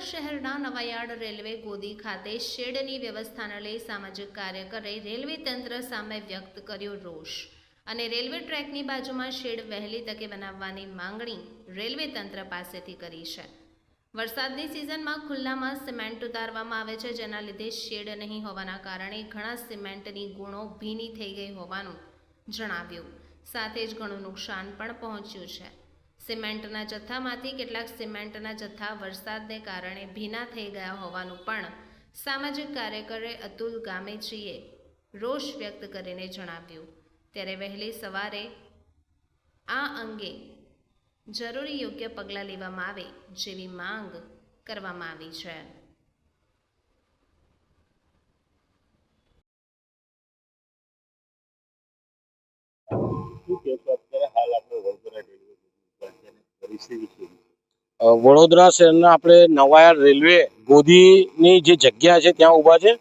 શહેરના નવાયાર્ડ રેલવે ગોદી ખાતે શેડની વ્યવસ્થાને લઈ સામાજિક કાર્યકરે રેલવે તંત્ર સામે વ્યક્ત કર્યો રોષ. અને રેલવે ટ્રેકની બાજુમાં શેડ વહેલી તકે બનાવવાની માંગણી રેલવે તંત્ર પાસેથી કરી છે. વરસાદની સિઝનમાં ખુલ્લામાં સિમેન્ટ ઉતારવામાં આવે છે, જેના લીધે શેડ નહીં હોવાના કારણે ઘણા સિમેન્ટની ગુણો ભીની થઈ ગઈ હોવાનું જણાવ્યું. સાથે જ ઘણું નુકસાન પણ પહોંચ્યું છે. સિમેન્ટના જથ્થામાંથી કેટલાક સિમેન્ટના જથ્થા વરસાદને કારણે ભીના થઈ ગયા હોવાનું પણ સામાજિક કાર્યકરે અતુલ ગામેચીએ રોષ વ્યક્ત કરીને જણાવ્યું. ત્યારે વહેલી સવારે આ અંગે જરૂરી યોગ્ય પગલાં લેવામાં આવે જેવી માંગ કરવામાં આવી છે. શું કહેશો અત્યારે હાલ આપણે વડોદરા રેલવે ઉપર છે અને પરિસ્થિતિ કેવી છે અ, વડોદરા શહેરના આપણે નવાયાર રેલવે ગોધીની જે જગ્યા છે, ત્યાં ઊભા છે.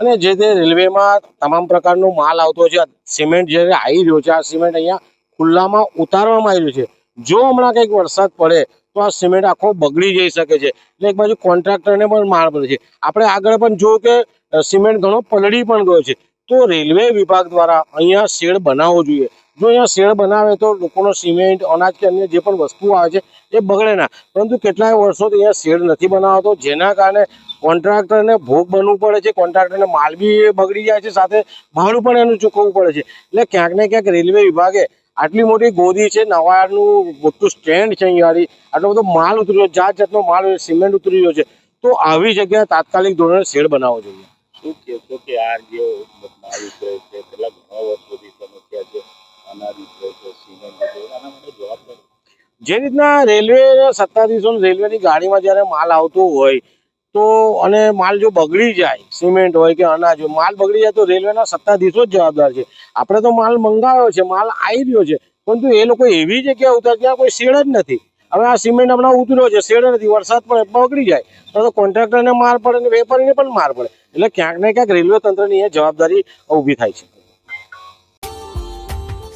અને જે તે રેલવેમાં તમામ પ્રકારનો માલ આવતો છે. સિમેન્ટ જ્યારે આવી રહ્યો છે, આ સિમેન્ટ અહીંયા ખુલ્લામાં ઉતારવામાં આવી રહ્યું છે. જો હમણાં કંઈક વરસાદ પડે, તો આ સિમેન્ટ આખો બગડી જઈ શકે છે. એટલે એક બાજુ કોન્ટ્રાક્ટરને પણ માર પડે છે. આપણે આગળ પણ જોયું કે સિમેન્ટ ઘણો પલળી પણ ગયો છે. તો રેલવે વિભાગ દ્વારા અહીંયા શેડ બનાવવો જોઈએ. જો અહીંયા શેડ બનાવે તો લોકોનો સિમેન્ટ અનાજ કે અન્ય જે પણ વસ્તુ આવે છે એ બગડે ના. પરંતુ કેટલાય વર્ષોથી અહીંયા શેડ નથી બનાવતો જેના કારણે કોન્ટ્રાક્ટરને ભોગ બનવું પડે છે કોન્ટ્રાક્ટરને માલ બી બગડી જાય છે સાથે ભાડું પણ એનું ચૂકવવું પડે છે. એટલે ક્યાંક ને ક્યાંક રેલવે વિભાગે આટલી મોટી ગોદી છે નવાયારનું મોટું સ્ટેન્ડ છે અહીંયા આગળ, આટલો બધો માલ ઉતર્યો જાત જાતનો માલ સિમેન્ટ ઉતરી રહ્યો છે. તો આવી જગ્યાએ તાત્કાલિક ધોરણે શેડ બનાવવો જોઈએ. શું કે આ જે માલ ઉતરે છે કેટલા ઘણા વર્ષોથી સમસ્યા છે અનાજ ઉતરે છે સિમેન્ટ ઉતરે છે આના માટે જવાબદાર જે રીતના રેલવે સત્તાધીશો રેલવેની ગાડીમાં જ્યારે માલ આવતો હોય, તો અને માલ જો બગડી જાય, સિમેન્ટ હોય કે અનાજ હોય, માલ બગડી જાય તો રેલવેના સત્તાધીશો જ જવાબદાર છે. આપણે તો માલ મંગાવ્યો છે, માલ આવી રહ્યો છે, પરંતુ એ લોકો એવી જગ્યાએ ઉતાર ત્યાં કોઈ શેડ જ નથી. હવે આ સિમેન્ટ હમણાં ઉતર્યો છે, શેડ નથી, વરસાદ પણ બગડી જાય, તો તો કોન્ટ્રાક્ટરને માર પડે અને વેપારીને પણ માર પડે. એટલે ક્યાંક ને ક્યાંક રેલવે તંત્રની એ જવાબદારી ઊભી થાય છે.